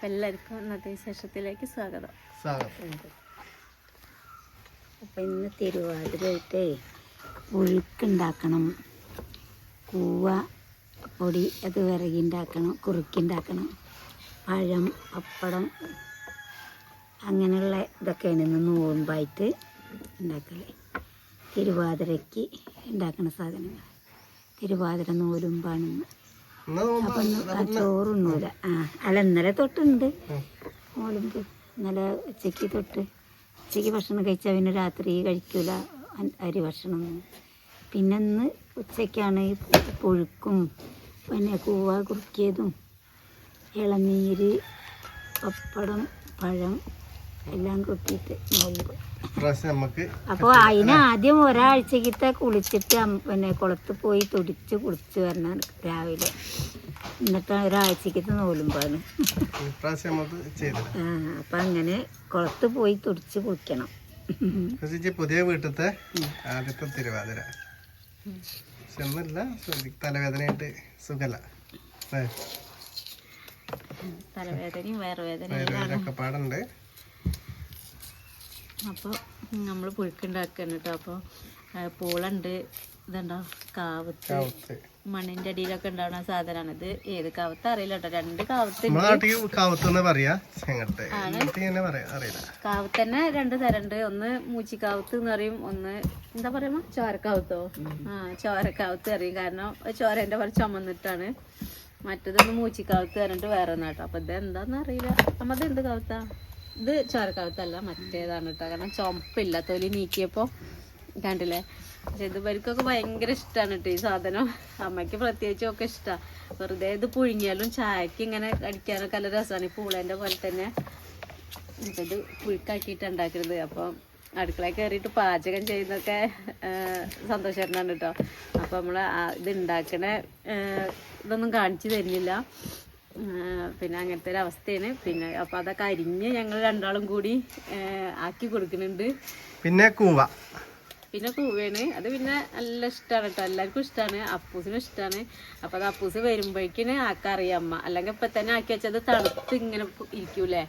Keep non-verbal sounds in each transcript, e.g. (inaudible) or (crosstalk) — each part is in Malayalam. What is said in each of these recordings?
അപ്പം എല്ലാവർക്കും ഇന്നത്തെ വിശേഷത്തിലേക്ക് സ്വാഗതം. സ്വാഗതം. അപ്പം ഇന്ന് തിരുവാതിരയായിട്ടേ ഒഴുക്കുണ്ടാക്കണം കൂവ പൊടി അത് വിറകിണ്ടാക്കണം കുറുക്കിണ്ടാക്കണം പഴം പപ്പടം അങ്ങനെയുള്ള ഇതൊക്കെയാണ് ഇന്ന് നോമ്പായിട്ട് ഉണ്ടാക്കൽ. തിരുവാതിരയ്ക്ക് ഉണ്ടാക്കുന്ന സാധനങ്ങൾ തിരുവാതിര നൂലുമ്പാണ് ചോറുണ്ണൂല ആ അല്ല ഇന്നലെ തൊട്ടുണ്ട്. നോലുമ്പ് ഇന്നലെ ഉച്ചയ്ക്ക് തൊട്ട്. ഉച്ചയ്ക്ക് ഭക്ഷണം കഴിച്ചാൽ പിന്നെ രാത്രി കഴിക്കൂല. അരി ഭക്ഷണം. പിന്നെ ഇന്ന് ഉച്ചയ്ക്കാണ് പുഴുക്കും പിന്നെ കൂവ കുറുക്കിയതും ഇളനീര് പപ്പടം പഴം എല്ലാം കൂട്ടിയിട്ട് നമുക്ക് അപ്പോൾ അതിന് ആദ്യം ഒരാഴ്ചക്കത്തെ കുളിച്ചിട്ട് പിന്നെ കുളത്ത് പോയി തുടിച്ച് കുളിച്ച് വരണം രാവിലെ. എന്നിട്ട് ഒരാഴ്ചക്കത്തെ നോലുമ്പാണ്. അപ്പൊ അങ്ങനെ കുളത്ത് പോയി തുടിച്ച് കുളിക്കണം. പുതിയ വീട്ടിലത്തെ ആദ്യത്തെ തിരുവാതിര. തലവേദനയായിട്ട് സുഖല്ല. തലവേദനയും വയറുവേദനയും ഒക്കെ പാടുണ്ട്. അപ്പോൾ നമ്മൾ പുഴുക്കുണ്ടാക്കുകയാണ് കേട്ടോ അപ്പോൾ പൂളുണ്ട്. ഇതുണ്ടോ കാവത്ത്. മണ്ണിന്റെ അടിയിലൊക്കെ ഉണ്ടാവുന്ന സാധനമാണ് ഇത് ഏത് കാവത്ത്? അറിയില്ല കേട്ടോ രണ്ട് കാവത്ത് കാവത്ത് തന്നെ രണ്ട് തരണ്ട്. ഒന്ന് മൂച്ചിക്കാവത്ത് എന്ന് പറയും. ഒന്ന് എന്താ പറയുമ്പോ ചോരക്കാവത്തോ? ആ ചോരക്കാവത്ത് അറിയും കാരണം ചോരന്റെ പോലെ ചുമന്നിട്ടാണ്. മറ്റേതൊന്ന് മൂച്ചിക്കാവത്ത് പറഞ്ഞിട്ട് വേറെ ഒന്നാട്ടോ. അപ്പൊ ഇത് എന്താന്ന് അറിയില്ല. നമ്മത് എന്ത് കാവത്താ? ഇത് ചോരക്കാലത്തല്ല മറ്റേതാണ് കേട്ടോ കാരണം ചുമപ്പില്ല തൊലി നീക്കിയപ്പോ കണ്ടില്ലേ? പക്ഷെ ഇത് ഇവർക്കൊക്കെ ഭയങ്കര ഇഷ്ടമാണ് കേട്ടോ ഈ സാധനം. അമ്മയ്ക്ക് പ്രത്യേകിച്ചും ഒക്കെ ഇഷ്ടമാണ് വെറുതെ ഇത് പുഴുങ്ങിയാലും ചായക്ക് ഇങ്ങനെ അടിക്കാനൊക്കെ നല്ല രസമാണ് ഈ പൂളേന്റെ പോലെ തന്നെ ഇത് പുഴുക്കാക്കിയിട്ട് ഉണ്ടാക്കരുത് അപ്പോൾ അടുക്കളയിൽ കയറിയിട്ട് പാചകം ചെയ്യുന്നൊക്കെ സന്തോഷമായിട്ടാണ് കേട്ടോ അപ്പോൾ നമ്മൾ ഇത് ഉണ്ടാക്കണ ഇതൊന്നും കാണിച്ചു തരുന്നില്ല. പിന്നെ അങ്ങനത്തെ ഒരു അവസ്ഥയാണ്. പിന്നെ അപ്പോൾ അതൊക്കെ അരിഞ്ഞ് ഞങ്ങൾ രണ്ടാളും കൂടി ആക്കി കൊടുക്കുന്നുണ്ട്. പിന്നെ കൂവ. പിന്നെ കൂവേണ് അത് പിന്നെ നല്ല ഇഷ്ടമാണ് കേട്ടോ എല്ലാവർക്കും ഇഷ്ടമാണ് അപ്പൂസിനും ഇഷ്ടമാണ് അപ്പോൾ അത് അപ്പൂസ് വരുമ്പോഴേക്കിന് ആക്കറിയാം അമ്മ. അല്ലെങ്കിൽ ഇപ്പം തന്നെ ആക്കി വെച്ചത് തണുത്ത് ഇങ്ങനെ ഇരിക്കൂലേ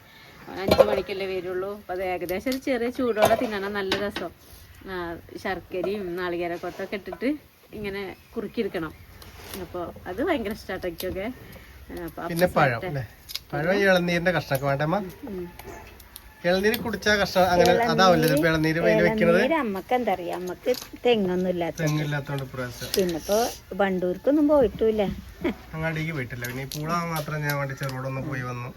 അഞ്ച് മണിക്കല്ലേ വരുള്ളൂ. അപ്പോൾ അത് ഏകദേശം ഒരു ചെറിയ ചൂടോടെ തിന്നണം. നല്ല രസം. ശർക്കരയും നാളികേര കൊത്തൊക്കെ ഇട്ടിട്ട് ഇങ്ങനെ കുറുക്കിയെടുക്കണം. അപ്പോൾ അത് ഭയങ്കര ഇഷ്ടമാട്ടോ എനിക്കൊക്കെ. പിന്നെ പഴം അല്ലേ? പഴം ഇളനീരിന്റെ കഷ്ണമൊക്കെ വേണ്ടമ്മ ഇളനീര് കുടിച്ചാ കഷ്ണം അങ്ങനെ അതാവില്ല ഇളനീര് വെക്കണത് അമ്മയ്ക്ക് എന്താ അറിയാം അമ്മയ്ക്ക് തെങ്ങൊന്നും ഇല്ലാത്ത തെങ്ങില്ലാത്തോണ്ട് ഇപ്പൊ വണ്ടൂർക്കൊന്നും പോയിട്ടില്ല. അങ്ങാടിക്ക് പോയിട്ടില്ല. പിന്നെ പൂളാ മാത്രം ഞാൻ വേണ്ടി ചെറുകൂടൊന്ന് പോയി വന്നു.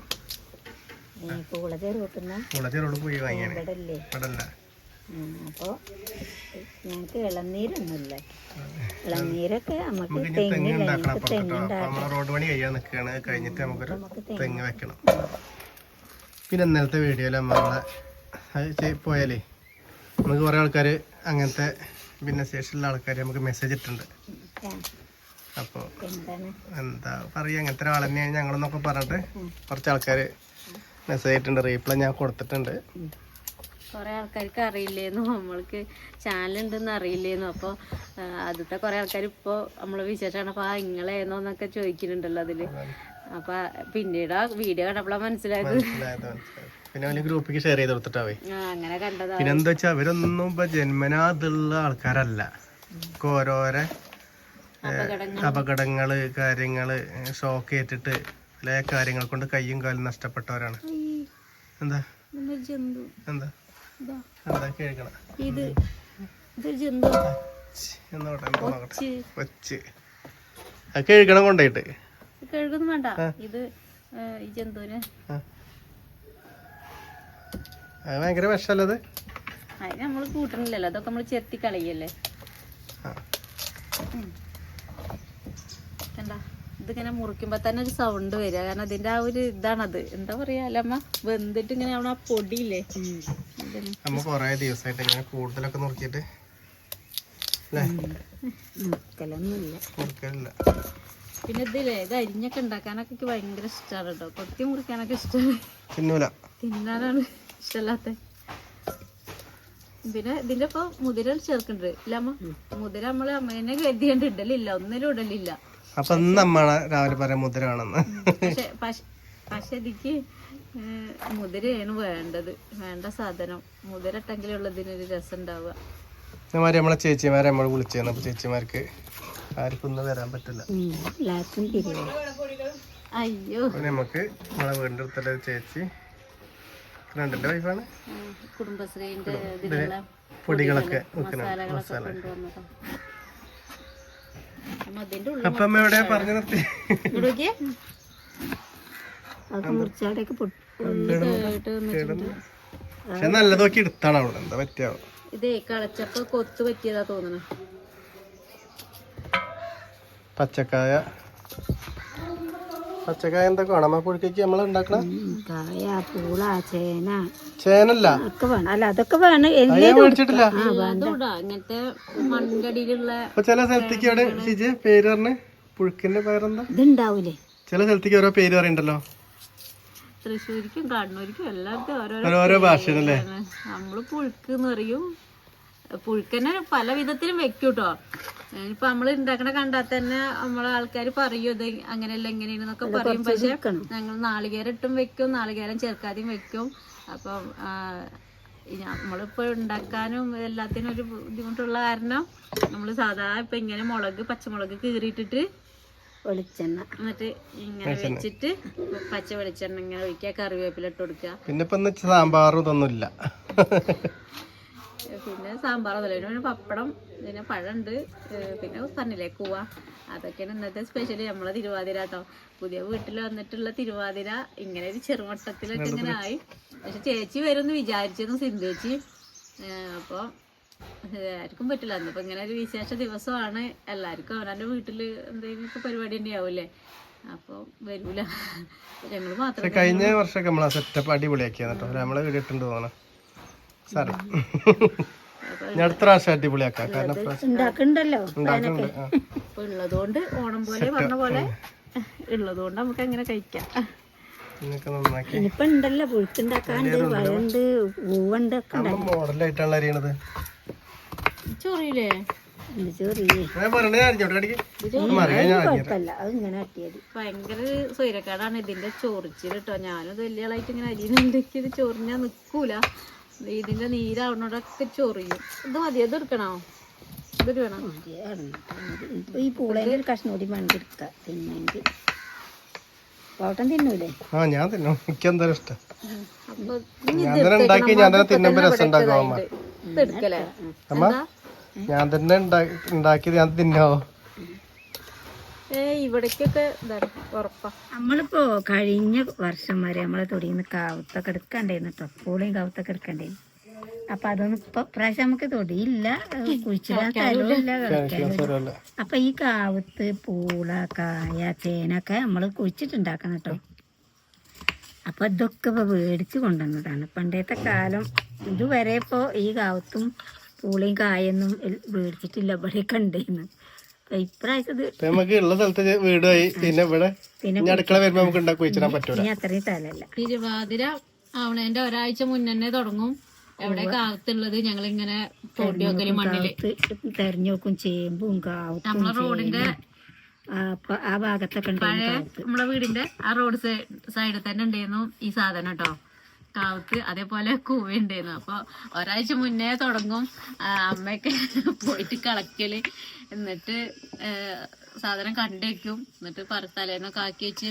പൂള ചെറുകൂട്ടുന്ന പൂള ചെറുപട് പോയി വാങ്ങിയാണ്. ഇവിടെ അപ്പോൾ ഞങ്ങൾക്ക് ഇളനീരൊന്നുമില്ല. ഇളനീരൊക്കെ നമുക്ക് തെങ്ങ് ഞങ്ങൾക്ക് തെങ്ങ് റോഡ് പണി കഴിയാൻ നിൽക്കുകയാണ് കഴിഞ്ഞിട്ട് നമുക്കൊരു നമുക്ക് തെങ്ങ് വെക്കണം. പിന്നെ ഇന്നലത്തെ വീഡിയോയിൽ നമ്മളെ അത് പോയാലേ നമുക്ക് കുറേ ആൾക്കാർ അങ്ങനത്തെ ഭിന്നശേഷിയുള്ള ആൾക്കാർ നമുക്ക് മെസ്സേജ് ഇട്ടിട്ടുണ്ട്. അപ്പോൾ എന്താ പറയുക അങ്ങനത്തെ ഒരാൾ തന്നെയാണ് ഞങ്ങളെന്നൊക്കെ പറഞ്ഞിട്ട് കുറച്ച് ആൾക്കാർ മെസ്സേജ് ഇട്ടിട്ടുണ്ട്. റീപ്ലൈ ഞാൻ കൊടുത്തിട്ടുണ്ട്. കുറേ ആൾക്കാർക്ക് അറിയില്ലേന്നു. നമ്മൾക്ക് ചാനലുണ്ടെന്ന് അറിയില്ലേന്നു. അപ്പോൾ ആദ്യത്തെ കുറേ ആൾക്കാർ ഇപ്പോൾ നമ്മൾ വിശേഷമാണ് അപ്പോൾ ആ ഇങ്ങളേന്നോ എന്നൊക്കെ ചോദിക്കുന്നുണ്ടല്ലോ അതിൽ അപ്പോൾ പിന്നീട് ആ വീഡിയോ കണ്ടപ്പോഴാണ് മനസ്സിലായത്. പിന്നെ വലിയ ഗ്രൂപ്പിക്ക് ഷെയർ ചെയ്ത് കൊടുത്തിട്ടാവേ ആ അങ്ങനെ കണ്ടതാ. പിന്നെ എന്താ വെച്ചാൽ അവരൊന്നും ഇപ്പൊ ജന്മനാതുള്ള ആൾക്കാരല്ല. ഓരോരോ അപകടങ്ങൾ. കാര്യങ്ങൾ ഷോക്ക് ഏറ്റിട്ട് പല കാര്യങ്ങൾ കൊണ്ട് കയ്യും കാലും നഷ്ടപ്പെട്ടവരാണ്. എന്താ? എന്താ? ഇതാ. ഇതൊരു ജന്തു കൊണ്ടായിട്ട്. കഴുകൊന്നും വേണ്ട. ഈ ജന്തുവിന്. അത് ഭയങ്കര വിഷമല്ലത് അതിന് നമ്മൾ കൂട്ടണില്ലല്ലോ. അതൊക്കെ നമ്മൾ ചെത്തി കളയല്ലേ. കണ്ട? ഇതിങ്ങനെ മുറിക്കുമ്പോ തന്നെ ഒരു സൗണ്ട് വരിക. കാരണം അതിന്റെ ആ ഒരു ഇതാണത്. എന്താ പറയാ അല്ലമ്മ? വെന്തിട്ട് ഇങ്ങനെ അവിടെ ആ പൊടിയില്ലേ? നമ്മ കൊറേ ദിവസമായിട്ട് ഇങ്ങനെ കൂടുതലൊക്കെ നോക്കിട്ട് പിന്നെ ഇതില്ലേ ഇത് അരിഞ്ഞൊക്കെ ഉണ്ടാക്കാനൊക്കെ എനിക്ക് ഭയങ്കര ഇഷ്ടമാണ് കേട്ടോ. കൊത്തി മുറിക്കാനൊക്കെ ഇഷ്ടമാണ് തിന്നൂല. തിന്നാനാണ് ഇഷ്ടമല്ലാത്ത. പിന്നെ ഇതിന്റെ ഇപ്പൊ മുതിര ചേർക്കുന്നുണ്ട്. ഇല്ല അമ്മ മുതിര നമ്മൾ അമ്മേനെ കരുതിയാണ്ട് ഇടലില്ല ഒന്നിലും ഇടലില്ല. അപ്പൊ ഇന്ന് രാവിലെ പറയാൻ മുതിരാണെന്ന് പക്ഷെ പക്ഷെ പക്ഷെ മുതിരയാണ് വേണ്ടത്. വേണ്ട സാധനം. മുതിരട്ടെങ്കിലും ഉള്ളതിനൊരു രസം ഉണ്ടാവുക ഇതേമാതിരി നമ്മളെ ചേച്ചിമാരെ നമ്മൾ വിളിച്ചു അപ്പോൾ ചേച്ചിമാർക്ക് ആർക്കും ഒന്നും വരാൻ പറ്റില്ല. അയ്യോ. നമുക്ക് നമ്മളെ വീടിന്റെ അടുത്തുള്ള ഒരു ചേച്ചി. രണ്ടിന്റെ വൈഫാണ് ഇതിലുള്ള പൊടികളൊക്കെ വെക്കണം മസാല അപ്പം എവിടെ പറഞ്ഞു നിർത്തി. അതൊക്കെ മുറിച്ചാടൊക്കെ. പക്ഷെ നല്ലത് നോക്കി എടുത്താണ് അവിടെ. എന്താ പറ്റിയാവും ഇതേ കളച്ചപ്പോ കൊത്ത് പറ്റിയതാ തോന്നുന്നു പച്ചക്കായ. പച്ചക്കായ എന്താ കാണാം? പുഴുക്കേക്ക് നമ്മൾ ഉണ്ടാക്കണ? കായ പൂള ചേന. ചേനല്ല? ഒക്കെ വേണം. അല്ല അതൊക്കെ വേണം. മേടിച്ചിട്ടില്ല. ഇങ്ങനത്തെ മണ്ണിന്റെ അടിയിലുള്ള ചില സ്ഥലത്തേക്ക് അവിടെ ഷിജി പേര് പറഞ്ഞ് പുഴുക്കിന്റെ പേരെന്താ? ഇതുണ്ടാവൂലേ? ചില സ്ഥലത്തേക്ക് ഓരോ പേര് പറയണ്ടല്ലോ തൃശ്ശൂരിക്കും കണ്ണൂരിക്കും എല്ലായിടത്തും ഓരോ ആണ്. നമ്മൾ പുഴുക്ക് എന്ന് പറയും. പുഴുക്കന്നെ പല വിധത്തിലും വെക്കും കേട്ടോ ഇപ്പൊ നമ്മൾ ഉണ്ടാക്കണ കണ്ടാൽ തന്നെ നമ്മളെ ആൾക്കാർ പറയും ഇത് അങ്ങനെയല്ല എങ്ങനെയാണെന്നൊക്കെ പറയും. പക്ഷെ ഞങ്ങൾ നാളികേരം ഇട്ടും വെക്കും നാളികേരം ചേർക്കാതെയും വെക്കും. അപ്പം നമ്മളിപ്പോ ഉണ്ടാക്കാനും എല്ലാത്തിനും ഒരു ബുദ്ധിമുട്ടുള്ള കാരണം നമ്മൾ സാധാ ഇപ്പൊ ഇങ്ങനെ മുളക് പച്ചമുളക് കീറിയിട്ടിട്ട് വെളിച്ചെണ്ണ. എന്നിട്ട് ഇങ്ങനെ വെച്ചിട്ട് പച്ച വെളിച്ചെണ്ണ ഇങ്ങനെ ഒഴിക്കുക കറിവേപ്പില ഇട്ട് കൊടുക്കുക. പിന്നെ ഇപ്പൊ സാമ്പാറും ഇതൊന്നുമില്ല പിന്നെ സാമ്പാർ അതുപോലെ പിന്നെ പപ്പടം പിന്നെ പഴമുണ്ട്. പിന്നെ പറഞ്ഞില്ലേ കൂവ. അതൊക്കെയാണ് ഇന്നത്തെ സ്പെഷ്യൽ നമ്മളെ തിരുവാതിര കേട്ടോ പുതിയ വീട്ടിൽ വന്നിട്ടുള്ള തിരുവാതിര ഇങ്ങനെ ഒരു ചെറുമട്ടത്തിലൊക്കെ ഇങ്ങനെ ആയി. പക്ഷെ ചേച്ചി വരുമെന്ന് വിചാരിച്ചിരുന്നു സിന്ധേച്ചി അപ്പോൾ ആർക്കും പറ്റില്ല. അന്നിപ്പോൾ ഇങ്ങനെ ഒരു വിശേഷ ദിവസമാണ്. എല്ലാവർക്കും അവനവന്റെ വീട്ടിൽ എന്തെങ്കിലും ഒക്കെ പരിപാടി ഉണ്ടാവില്ലേ അപ്പോൾ വരൂല. ഞങ്ങൾ മാത്രം കഴിഞ്ഞ വർഷമൊക്കെ നമ്മൾ സെറ്റപ്പ് അടിപൊളിയാക്കിയാണ് കേട്ടോ. നമ്മളെ വീട് ഇട്ടുണ്ട് തോന്നണം. സാറേ ഞാൻ അടുത്ത പ്രാവശ്യം അടിപൊളിയാക്കാം. കാരണം ഉണ്ടാക്കണ്ടല്ലോ ഉണ്ടാക്കുന്നുണ്ട് ഉള്ളതുകൊണ്ട് ഓണം പോലെ പറഞ്ഞ പോലെ ഉള്ളതുകൊണ്ട് നമുക്ക് അങ്ങനെ കഴിക്കാം. ഇനിയിപ്പൊ ഉണ്ടല്ലോ പുഴുക്കുണ്ടാക്കാണ്ട് പൂവുണ്ട് ഒക്കെ അറിയണത് ചൊറിയില്ലേ അട്ടിയത്. ഭയങ്കര സ്വൈരക്കാടാണ് ഇതിന്റെ ചൊറിച്ചിൽ കേട്ടോ ഞാനും വലിയ ആളായിട്ട് ഇങ്ങനെ അരിയുന്നുണ്ടെങ്കിൽ ഇത് ചൊറിഞ്ഞാൽ നിക്കൂല. ഇതിന്റെ നീരാവണോടൊക്കെ ചൊറിയും. ഇത് മതി അത് എടുക്കണോ? ഇതൊരു വേണം. ഈ പൂളേന്റെ ഒരു കഷ്ണം കൂടി വേണ്ടി എടുക്കാം തിന്നെങ്കിൽ തിന്നൂലേ? ആ ഞാൻ തിന്നും. എനിക്ക് എന്തായാലും ഇഷ്ടം. ഞാൻ തന്നെ ഉണ്ടാക്കി ഞാൻ തന്നെ തിന്നുമ്പോ രസം ഉണ്ടാക്കും അമ്മ. ഇത് എടുക്കലേ അമ്മ ഞാൻ തന്നെ ഉണ്ടാ- ഉണ്ടാക്കിയത് ഞാൻ തിന്നാവോ ഇവിടേക്കൊക്കെ നമ്മളിപ്പോ കഴിഞ്ഞ വർഷം വരെ നമ്മളെ തൊടിയിൽ നിന്ന് കാവത്തൊക്കെ എടുക്കണ്ടേന്ന് കേട്ടോ പൂളയും കാവത്തൊക്കെ അപ്പൊ അതൊന്നും ഇപ്പൊ പ്രാവശ്യം നമുക്ക് തൊടിയില്ല. കുഴിച്ചിടാൻ സ്ഥലമില്ല അപ്പൊ ഈ കാവത്ത് പൂള കായ ചേനൊക്കെ നമ്മൾ കുഴിച്ചിട്ടുണ്ടാക്കണം കേട്ടോ. അപ്പൊ ഇതൊക്കെ ഇപ്പൊ മേടിച്ച് കൊണ്ടുവന്നതാണ്. പണ്ടത്തെ കാലം ഇതുവരെ ഇപ്പോ ഈ കാവത്തും പൂളയും കായൊന്നും മേടിച്ചിട്ടില്ല ഇവിടെയൊക്കെ ഉണ്ടായിരുന്നു അപ്പൊ ഇപ്രാവശ്യം ഇത് ഇപ്പൊ നമുക്ക് ഉള്ള സ്ഥലത്ത് വീടായി പിന്നെ ഇവിടെ പിന്നെ ഇനി അടുക്കള വരുമ്പോ നമുക്ക് ഉണ്ടാക്കി വെച്ചിടാൻ പറ്റൂല. ഇനി അത്രയും സ്ഥലമല്ല തിരുവാതിര ആവണേന്റെ ഒരാഴ്ച മുന്നേ തുടങ്ങും. എവിടെ കാത്തുള്ളത്? ഞങ്ങൾ ഇങ്ങനെ വെക്കൽ മണ്ണിൽ. തെരഞ്ഞു നോക്കും ചേമ്പും നമ്മളെ റോഡിന്റെ ആ, ഭാഗത്തൊക്കെ പഴയ നമ്മളെ വീടിന്റെ ആ റോഡ് സൈഡിൽ തന്നെ ഉണ്ടായിരുന്നു ഈ സാധനം കേട്ടോ. കാവത്ത് അതേപോലെ കൂവ ഉണ്ടായിരുന്നു. അപ്പൊ ഒരാഴ്ച മുന്നേ തുടങ്ങും. അമ്മയൊക്കെ പോയിട്ട് കളക്കൽ. എന്നിട്ട് സാധനം കണ്ടേക്കും. എന്നിട്ട് പറ തലേന്നൊക്കെ ആക്കി വെച്ച്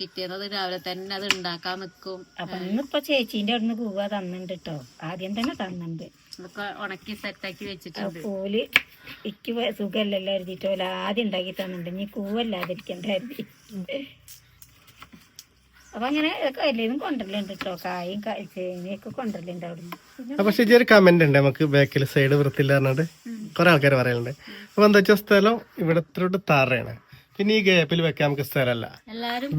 പിറ്റേന്ന് അത് രാവിലെ തന്നെ അത് ഉണ്ടാക്കാൻ നിൽക്കും അപ്പൊ ഇന്നിപ്പോ ചേച്ചീന്റെ അവിടുന്ന് കൂവ തന്നിട്ടുണ്ട് കേട്ടോ ആദ്യം തന്നെ തന്നിട്ടുണ്ട് അതൊക്കെ ഉണക്കി സെറ്റാക്കി വെച്ചിട്ടുണ്ട്. ഓൽ ഇക്ക് സുഖമല്ലല്ലോ സുഖല്ലല്ലോ എഴുതിയിട്ട് ഓൽ ആദ്യം ഉണ്ടാക്കി തന്നിട്ടുണ്ട് ഇനി കൂവല്ലാതിരിക്കണ്ട കരുതി. അപ്പൊ അങ്ങനെ ഒക്കെ എല്ലാവരും കൊണ്ടുവരലുണ്ട് കേട്ടോ കായും കാ- ചേനയൊക്കെ കൊണ്ടുവരലുണ്ട് അവിടുന്ന്. അപ്പൊ ശരി ഒരു കമന്റ് ഉണ്ട് നമുക്ക് ബാക്കിൽ സൈഡ് വൃത്തിയില്ല പറഞ്ഞിട്ട് കുറെ ആൾക്കാർ പറയലുണ്ട്. അപ്പൊ എന്താ വെച്ചാൽ സ്ഥലം ഇവിടത്തോട്ട് താറയാണ് പിന്നെ ഈ ഗ്യാപ്പിൽ വെക്കാൻ നമുക്ക് സ്ഥലമല്ല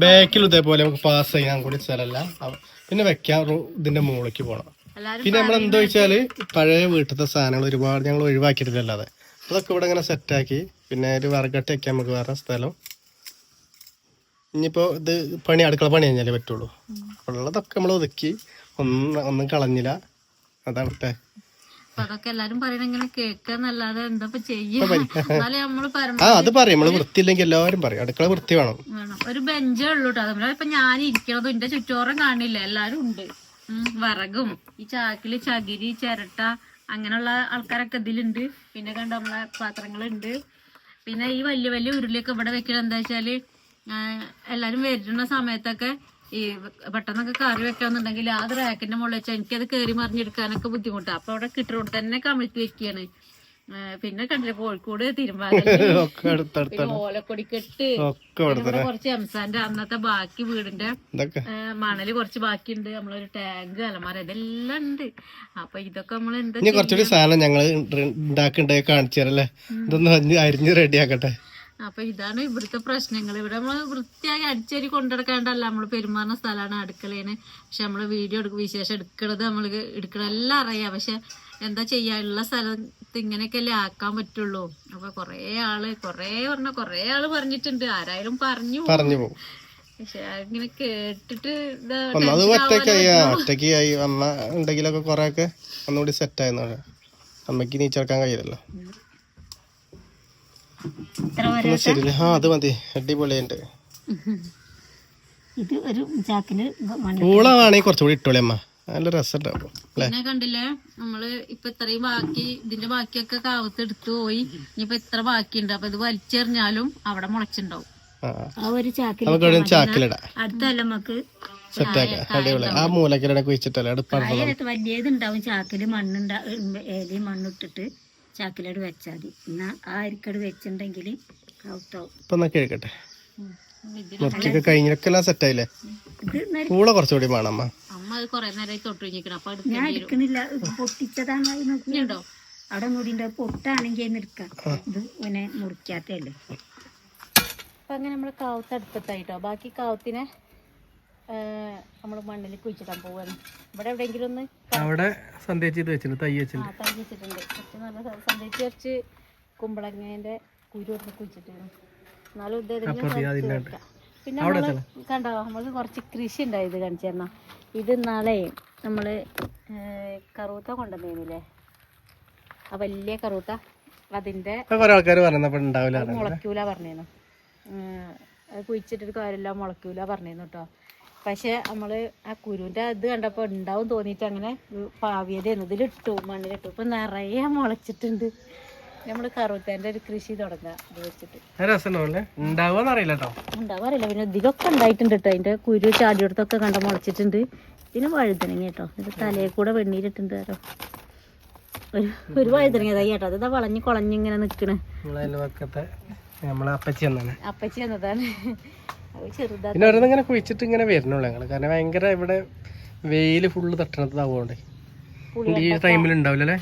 ബാക്കിൽ ഇതേപോലെ നമുക്ക് പാസ് ചെയ്യാൻ കൂടി സ്ഥലമല്ല പിന്നെ വെക്കാൻ ഇതിന്റെ മുകളിലേക്ക് പോകണം പിന്നെ നമ്മൾ എന്താ വെച്ചാൽ പഴയ വീട്ടിലത്തെ സാധനങ്ങൾ ഒരുപാട് ഞങ്ങൾ ഒഴിവാക്കിയിട്ടില്ല അതെ. അതൊക്കെ ഇവിടെ ഇങ്ങനെ സെറ്റാക്കി പിന്നെ ഒരു വറകട്ട വെക്കാൻ നമുക്ക് വേറെ സ്ഥലം. ഇനിയിപ്പോ ഇത് പണി അടുക്കള പണി കഴിഞ്ഞാലേ പറ്റുള്ളൂ. ഉള്ളതൊക്കെ നമ്മൾ ഒതുക്കി. ഒന്നും ഒന്നും കളഞ്ഞില്ല. അതാണ്. അപ്പൊ അതൊക്കെ എല്ലാരും പറയണ ഇങ്ങനെ കേൾക്കാന്നല്ലാതെ എന്താ ഇപ്പൊ ചെയ്യാ? എന്നാലേ നമ്മൾ പരമ ആ അത് പറയും. നമ്മൾ വൃത്തിയില്ലെങ്കിൽ എല്ലാവരും പറയും. അടുക്കള വൃത്തി വേണം. വേണം. ഒരു ബെഞ്ചേ ഉള്ളൂ കേട്ടോ അതുപോലെ ഇപ്പൊ ഞാൻ ഇരിക്കണതും എന്റെ ചുറ്റോറം കാണില്ല? എല്ലാരും ഉണ്ട്. വിറകും. ഈ ചാക്കിൽ ചകിരി ചിരട്ട അങ്ങനെയുള്ള ആൾക്കാരൊക്കെ ഇതിലുണ്ട്. പിന്നെ കണ്ട നമ്മളെ പാത്രങ്ങളുണ്ട്. പിന്നെ ഈ വലിയ വലിയ ഉരുളിയൊക്കെ ഇവിടെ വെക്കണത് എന്താ വെച്ചാൽ എല്ലാരും വരുന്ന സമയത്തൊക്കെ ഈ പെട്ടെന്നൊക്കെ കറി വെക്കാന്നുണ്ടെങ്കിൽ ആ റാക്കിന്റെ മുകളിൽ വെച്ചാൽ എനിക്കത് കയറി മറിഞ്ഞെടുക്കാനൊക്കെ ബുദ്ധിമുട്ടാ. അപ്പൊ അവിടെ കിട്ടുന്നോട് തന്നെ കമിഴ്ത്തി വെക്കുകയാണ് പിന്നെ കണ്ടില്ല കോഴിക്കോട് തിരുമ്പാകൽ (laughs) ഓലക്കൊടിക്കെട്ട്. കുറച്ച് എംസാന്റെ അന്നത്തെ ബാക്കി വീടിന്റെ മണൽ കുറച്ച് ബാക്കിയുണ്ട്. നമ്മളൊരു ടാങ്ക് അലമാര ഇതെല്ലാം ഉണ്ട്. അപ്പൊ ഇതൊക്കെ നമ്മൾ എന്താ കുറച്ചുകൂടി സാധനം ഞങ്ങൾ ഉണ്ടാക്കണ്ടേ കാണിച്ചു തരല്ലേ ഇതൊന്ന് അരിഞ്ഞ് അരിഞ്ഞ് റെഡിയാക്കട്ടെ അപ്പൊ ഇതാണ് ഇവിടുത്തെ പ്രശ്നങ്ങൾ. ഇവിടെ നമ്മൾ വൃത്തിയായി അടിച്ചേരി കൊണ്ടെടുക്കാണ്ടല്ല നമ്മൾ പെരുമാറുന്ന സ്ഥലമാണ് അടുക്കളേന് പക്ഷെ നമ്മൾ വീഡിയോ എടുക്കും വിശേഷം എടുക്കണത് നമ്മൾ എടുക്കണെല്ലാം അറിയാം. പക്ഷെ എന്താ ചെയ്യാനുള്ള സ്ഥലത്ത് ഇങ്ങനെയൊക്കെയല്ലേ ആക്കാൻ പറ്റുള്ളൂ. അപ്പൊ കൊറേ ആൾ കൊറേ പറഞ്ഞ കൊറേ ആൾ പറഞ്ഞിട്ടുണ്ട്. ആരായാലും പറഞ്ഞു പറഞ്ഞു പോകും. പക്ഷെ ഇങ്ങനെ കേട്ടിട്ട് ഒന്നത് ഒറ്റയ്ക്കായി അമ്മ ഉണ്ടെങ്കിലൊക്കെ കുറെ ഒക്കെ ഒന്നുകൂടി സെറ്റ് ആയെന്ന് അമ്മയ്ക്ക് നീച്ചെടുക്കാൻ കഴിയില്ലല്ലോ ഇത്ര വരെ എന്നാ ശരിയല്ലേ ആ അത് മതി. അടിപൊളിയുണ്ട്. ഇത് ഒരു ചാക്കിൽ മണി പൂളമാണെങ്കിൽ കുറച്ചുകൂടി ഇട്ടോളി അമ്മ. നല്ല രസമുണ്ടാവും അല്ലേ? പിന്നെ കണ്ടില്ലേ? നമ്മൾ ഇപ്പൊ ഇത്രയും ബാക്കി ഇതിന്റെ ബാക്കിയൊക്കെ കാവത്ത് എടുത്തു പോയി. ഇനിയിപ്പൊ ഇത്ര ബാക്കിയുണ്ട്. അപ്പൊ ഇത് വലിച്ചെറിഞ്ഞാലും അവിടെ മുളച്ചിണ്ടാവും. നമുക്ക് അടുത്തല്ല നമുക്ക് ആ വെച്ചിട്ടല്ലേ വലിയതുണ്ടാവും ചാക്കിൽ മണ്ണുണ്ടാ ഏലയും മണ്ണിട്ടിട്ട് ചാക്കിലോട് വെച്ചാൽ മതി. എന്നാ ആ അരിക്കട് വെച്ചിട്ടുണ്ടെങ്കിൽ ഇപ്പൊ കേൾക്കട്ടെ? മുറിക്കൊക്കെ കഴിഞ്ഞൊക്കെ എല്ലാം സെറ്റായില്ലേ കുറച്ചുകൂടി ഞാൻ എടുക്കണില്ല. പൊട്ടിച്ചതാണ് അവിടെ മുടിന്റെ പൊട്ടാണെങ്കിൽ ഇത് പിന്നെ മുറിക്കാത്തല്ലേ അപ്പൊ അങ്ങനെ നമ്മൾ കാവത്ത് അടുപ്പത്തായിട്ടോ ബാക്കി കാവത്തിനെ നമ്മൾ മണ്ണിൽ കുഴിച്ചിടാൻ പോവാണ്. ഇവിടെ എവിടെയെങ്കിലും ഒന്ന് അവിടെ സന്ദേശിച്ച് ചെയ്ത് വെച്ചിട്ടുണ്ട് തൈ വെച്ചിട്ടുണ്ട്. ആ തൈ വെച്ചിട്ടുണ്ട്. കുറച്ച് നല്ല സന്ദേശിച്ച് കുറച്ച് കുരു കുഴിച്ചിട്ടുണ്ട് എന്നാലും ഇത് ഏതെങ്കിലും. പിന്നെ നമ്മൾ കണ്ടോ നമ്മൾക്ക് കുറച്ച് കൃഷി ഉണ്ടായത് കാണിച്ചു തരണം. ഇത് നാളെ നമ്മൾ ഏർ, കറൂത്ത കൊണ്ടുവന്നില്ലേ ആ വലിയ കറൂത്ത അതിന്റെ മുളക്കൂല ഉണ്ടാവില്ല അത് കുഴിച്ചിട്ടൊരു കാര്യമില്ല മുളക്കൂല പറഞ്ഞേന്നു കേട്ടോ. പക്ഷെ നമ്മൾ ആ കുരുവിന്റെ അത് കണ്ടപ്പോ ഉണ്ടാവും തോന്നിയിട്ട് അങ്ങനെ പാവിയതായിരുന്നു ഇതിലിട്ടു മണ്ണിലിട്ടു. ഇപ്പൊ നിറയെ മുളച്ചിട്ടുണ്ട്. നമ്മൾ കറുത്തേന്റെ ഒരു കൃഷി തുടങ്ങാം ഇത് വെച്ചിട്ട്. ഉണ്ടാവാറില്ല പിന്നെ ഇതിലൊക്കെ ഉണ്ടായിട്ടുണ്ട് കേട്ടോ അതിന്റെ കുരു ചാടിയെടുത്തൊക്കെ കണ്ട മുളച്ചിട്ടുണ്ട്. ഇതിന് വഴുതനങ്ങ കേട്ടോ ഇത് തലയിൽ കൂടെ വെണ്ണീരിട്ടുണ്ട് കേട്ടോ ഒരു ഒരു വഴുതനങ്ങതായി കേട്ടോ അതിതാ വളഞ്ഞ് കുളഞ്ഞിങ്ങനെ നിക്കണേ? അപ്പച്ചി അപ്പച്ചി എന്നതാണ് പിന്നെ ഓരോന്നിങ്ങനെ കുഴിച്ചിട്ട് ഇങ്ങനെ വരണുള്ളൂ ഞങ്ങൾ. കാരണം ഭയങ്കര ഇവിടെ വെയിൽ ഫുള്ള് തട്ടണതാവുകൊണ്ട് ഈ ടൈമിൽ ഉണ്ടാവില്ല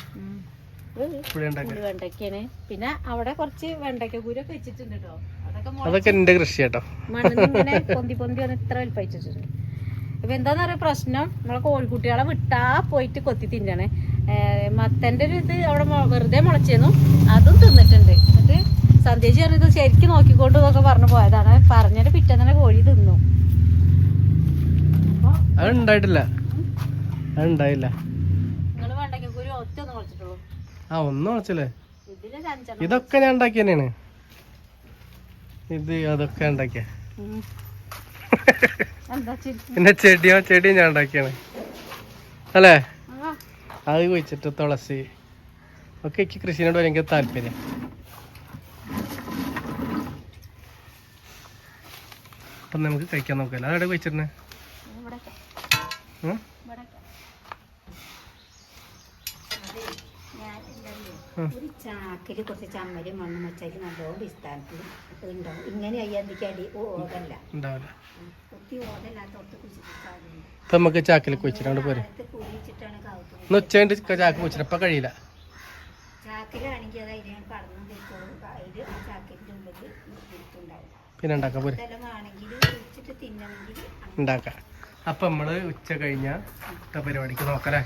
വെണ്ടയ്ക്കാണ് പിന്നെ അവിടെ കുറച്ച് വെണ്ടയ്ക്ക കൂരൊക്കെ വെച്ചിട്ടുണ്ട് കേട്ടോ അതൊക്കെ എന്റെ കൃഷി കേട്ടോ മണ്ണിന്ന് ഇങ്ങനെ പൊന്തി പൊന്തി വന്ന് ഇത്ര വലിപ്പിച്ചിട്ടുണ്ട് ഇപ്പൊ എന്താന്ന് പറയാ പ്രശ്നം? നമ്മളെ കോഴിക്കുട്ടികളെ വിട്ടാ പോയിട്ട് കൊത്തി തിന്നണേ. മത്തന്റെ ഒരു ഇത് അവിടെ വെറുതെ മുളച്ചേന്നു. അതും തിന്നിട്ടുണ്ട്. സന്ധ്യജി പറഞ്ഞത് ശരിക്കും നോക്കിക്കൊണ്ട് എന്നൊക്കെ പറഞ്ഞു പോയതാണ്. പറഞ്ഞിട്ട് പിറ്റേ തന്നെ കോഴി തിന്നു. അതുണ്ടായിട്ടില്ല. അത് ഉണ്ടായിട്ടില്ല അത് ഉണ്ടായില്ല നിങ്ങൾ വെണ്ടയ്ക്ക കൂരി ഒറ്റ ഒന്ന് ആ ഒന്നും അഞ്ചെണ്ണം ഇതൊക്കെ ഞാൻ ഉണ്ടാക്കി തന്നെയാണ്. ഇത് അതൊക്കെ ഉണ്ടാക്കിയ. പിന്നെ ചെടിയോ? ചെടിയും ഞാൻ ഉണ്ടാക്കിയാണ്. അല്ലേ? അത് കുഴിച്ചിട്ട് തുളസി. ഒക്കെ എനിക്ക് കൃഷിനോട് ഭയങ്കര താല്പര്യം. അപ്പം നമുക്ക് കഴിക്കാൻ നോക്കാം അതെവിടെ? ഇവിടെ ഒരു ചാക്കിൽ കുറച്ച് ചമ്മരി മണ്ണും വെച്ചാൽ നല്ലോണം വിസ്ഥാനത്തിൽ ഉണ്ടാവും ഇങ്ങനെ അയ്യാന്തിക്ക് അടി ഓതല്ല നമുക്ക് ചാക്കിൽ കുഴിച്ചിട്ട് പോരെ. ഉച്ചയുണ്ട് ചാക്ക് കുഴിച്ചിട്ട് അപ്പൊ കഴിയില്ല. പിന്നെ ഉണ്ടാക്കാം പോരെ. ഉണ്ടാക്കാം. അപ്പം നമ്മൾ ഉച്ച കഴിഞ്ഞ പരിപാടിക്ക് നോക്കലേ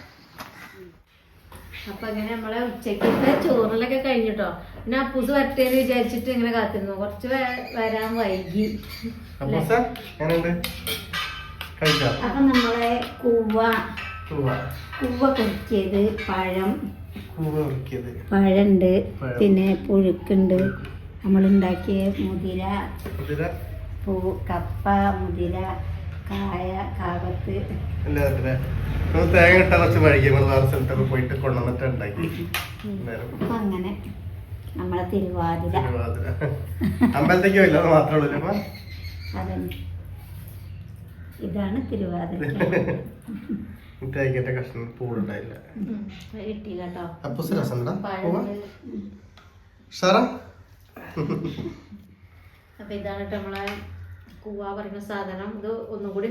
അപ്പൊ അങ്ങനെ നമ്മളെ ഉച്ചക്കത്തെ ചോറിലൊക്കെ കഴിഞ്ഞിട്ടോ. പിന്നെ അപ്പൂസ് വരട്ടേന്ന് വിചാരിച്ചിട്ട് ഇങ്ങനെ കാത്തിരുന്നു. കുറച്ച് വരാൻ വൈകി. അപ്പൊ നമ്മളെ കൂവ. കൂവ. കുറിക്കിയത് പഴം. പഴണ്ട്. പിന്നെ പുഴുക്കുണ്ട്. നമ്മളുണ്ടാക്കിയ മുതിര. മുതിര. പൂ കപ്പ മുതിര കായ കാവത്ത്. തേങ്ങ ഇട്ട കുറച്ച് വഴുകി നമ്മൾ വേറെ പോയിട്ട് കൊണ്ടുവന്നിട്ട് ഉണ്ടാക്കി. നേരം അങ്ങനെ നമ്മളെ തിരുവാതിര. അമ്പലത്തേക്ക് മാത്രമേ അതന്നെ. ഇതാണ് തിരുവാതിര. കഷ്ണം അപ്പൊ ഇതാണ് നമ്മളെ കൂവ പറയുന്ന സാധനം ഇത് ഒന്നും കൂടി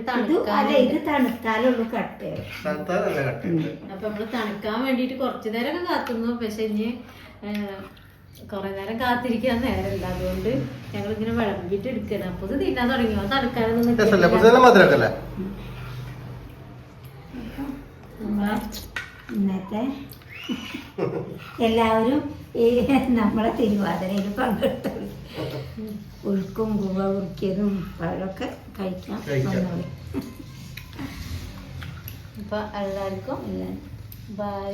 അല്ല ഇത് തണുക്കാൻ തണുത്താലുള്ളൂ കട്ട്. നല്ല കട്ടുണ്ട് അപ്പൊ നമ്മൾ തണുക്കാൻ വേണ്ടിട്ട് കുറച്ചു നേരം കാത്തുന്നു. പക്ഷെ ഇനി കുറെ നേരം കാത്തിരിക്കാൻ നേരമില്ല. അതുകൊണ്ട് ഞങ്ങൾ ഇങ്ങനെ വിളമ്പിട്ട് എടുക്കണം അപ്പൊ ഇത് തിന്നാൻ തുടങ്ങി. അത് തണുക്കാനൊന്നും ഇന്നത്തെ എല്ലാവരും ഈ നമ്മളെ തിരുവാതിരയിൽ പങ്കെടുത്തു ഉൾക്കും പൂവ ഉറുക്കിയതും പഴമൊക്കെ കഴിക്കാം. അപ്പൊ എല്ലാവർക്കും ബൈ